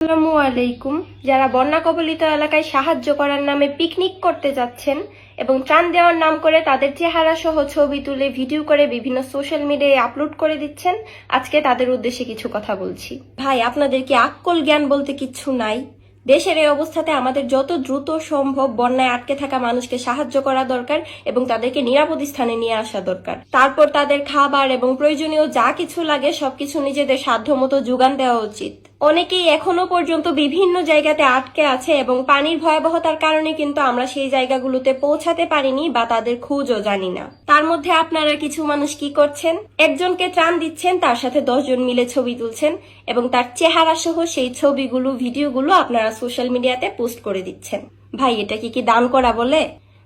আসসালামু আলাইকুম। যারা বন্যা কবলিত এলাকায় সাহায্য করার নামে পিকনিক করতে যাচ্ছেন এবং ত্রাণ দেওয়ার নাম করে তাদের চেহারা সহ ছবি তুলে ভিডিও করে বিভিন্ন সোশ্যাল মিডিয়ায় আপলোড করে দিচ্ছেন, আজকে তাদের উদ্দেশ্যে কিছু কথা বলছি। ভাই, আপনাদের কি আক্কল জ্ঞান বলতে কিচ্ছু নাই? দেশের এই অবস্থাতে আমাদের যত দ্রুত সম্ভব বন্যায় আটকে থাকা মানুষকে সাহায্য করা দরকার এবং তাদেরকে নিরাপদ স্থানে নিয়ে আসা দরকার। তারপর তাদের খাবার এবং প্রয়োজনীয় যা কিছু লাগে সবকিছু নিজেদের সাধ্যমতো যোগান দেওয়া উচিত। অনেকেই এখনও পর্যন্ত বিভিন্ন জায়গাতে আটকে আছে এবং পানির ভয়াবহতার কারণে কিন্তু আমরা সেই জায়গাগুলোতে পৌঁছাতে পারিনি বা তাদের খুঁজও জানি না। তার মধ্যে আপনারা কিছু মানুষ কি করছেন? একজনকে ত্রাণ দিচ্ছেন, তার সাথে দশজন মিলে ছবি তুলছেন এবং তার চেহারা সহ সেই ছবিগুলো, ভিডিওগুলো আপনারা সোশ্যাল মিডিয়াতে পোস্ট করে দিচ্ছেন। ভাই, এটা কি কি দান করা বলে?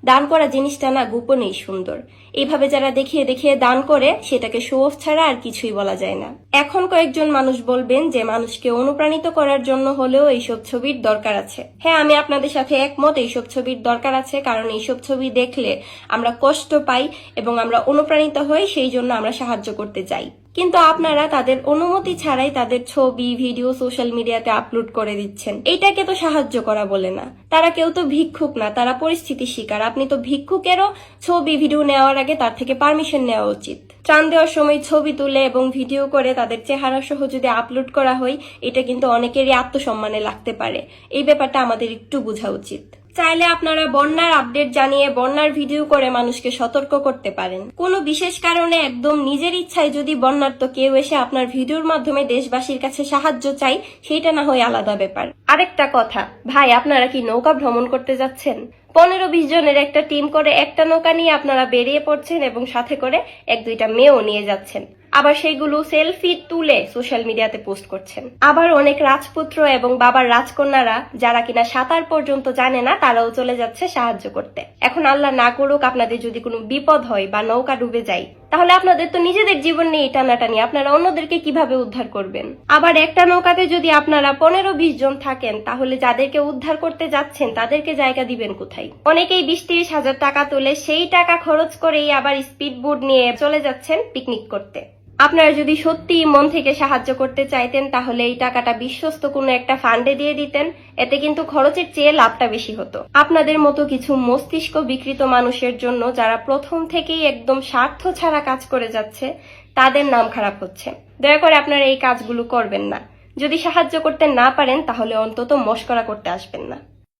দান করা জিনিসটা না গোপনেই সুন্দর। এইভাবে যারা দেখিয়ে দেখিয়ে দান করে, সেটাকে শো অফ ছাড়া আর কিছুই বলা যায় না। এখন কয়েকজন মানুষ বলবেন যে, মানুষকে অনুপ্রাণিত করার জন্য হলেও এইসব ছবির দরকার আছে। হ্যাঁ আমি আপনাদের সাথে একমত, এইসব ছবির দরকার আছে, কারণ এইসব ছবি দেখলে আমরা কষ্ট পাই এবং আমরা অনুপ্রাণিত হই, সেই জন্য আমরা সাহায্য করতে চাই। কিন্তু আপনারা তাদের অনুমতি ছাড়াই তাদের ছবি, ভিডিও সোশ্যাল মিডিয়াতে আপলোড করে দিচ্ছেন। এইটাকে তো সাহায্য করা বলে না। তারা কেউ তো ভিক্ষুক না, তারা পরিস্থিতি শিকার। আপনি তো ভিক্ষুকেরও ছবি, ভিডিও নেওয়ার আগে তার থেকে পারমিশন নেওয়া উচিত। ত্রাণ দেওয়ার সময় ছবি তুলে এবং ভিডিও করে তাদের চেহারা সহ যদি আপলোড করা হয়, এটা কিন্তু অনেকেরই আত্মসম্মানে লাগতে পারে। এই ব্যাপারটা আমাদের একটু বোঝা উচিত। চাইলে আপনারা বন্যার আপডেট জানিয়ে বন্যার ভিডিও করে মানুষকে সতর্ক করতে পারেন। কোনো বিশেষ কারণে একদম নিজের ইচ্ছায় যদি বন্যার্ত কেউ এসে আপনার ভিডিওর মাধ্যমে দেশবাসীর কাছে সাহায্য চাই সেটা না হয় আলাদা ব্যাপার। আরেকটা কথা, ভাই, আপনারা কি নৌকা ভ্রমণ করতে যাচ্ছেন? পনেরো বিশ জনের একটা টিম করে একটা নৌকা নিয়ে আপনারা বেরিয়ে পড়ছেন এবং সাথে করে এক দুইটা মেয়েও নিয়ে যাচ্ছেন। আবার সেইগুলো সেলফি তুলে সোশ্যাল মিডিয়াতে পোস্ট করছেন। আবার অনেক রাজপুত্র এবং বাবার রাজকন্যারা, যারা কিনা সাঁতার পর্যন্ত জানে না, তারাও চলে যাচ্ছে সাহায্য করতে। এখন আল্লাহ না করুক আপনাদের যদি কোনো বিপদ হয় বা নৌকা ডুবে যায়, তাহলে আপনাদের তো নিজেদের জীবন নিয়ে টানাটানি, আপনারা অন্যদেরকে কীভাবে উদ্ধার করবেন? আবার একটা নৌকাতে যদি আপনারা পনেরো বিশ জন থাকেন, তাহলে যাদেরকে উদ্ধার করতে যাচ্ছেন, তাদেরকে জায়গা দিবেন কোথায়? অনেকেই বিশ তিরিশ হাজার টাকা তুলে, সেই টাকা খরচ করেই আবার স্পিড বোট নিয়ে চলে যাচ্ছেন পিকনিক করতে। আপনারা যদি সত্যি মন থেকে সাহায্য করতে চাইতেন, তাহলে এই টাকাটা বিশ্বস্ত কোনো একটা ফান্ডে দিয়ে দিতেন। এতে কিন্তু খরচের চেয়ে লাভটা বেশি হতো। আপনাদের মতো কিছু মস্তিষ্ক বিকৃত মানুষের জন্য যারা প্রথম থেকেই একদম স্বার্থ ছাড়া কাজ করে যাচ্ছে, তাদের নাম খারাপ হচ্ছে। দয়া করে আপনারা এই কাজগুলো করবেন না। যদি সাহায্য করতে না পারেন, তাহলে অন্তত মস্করা করতে আসবেন না।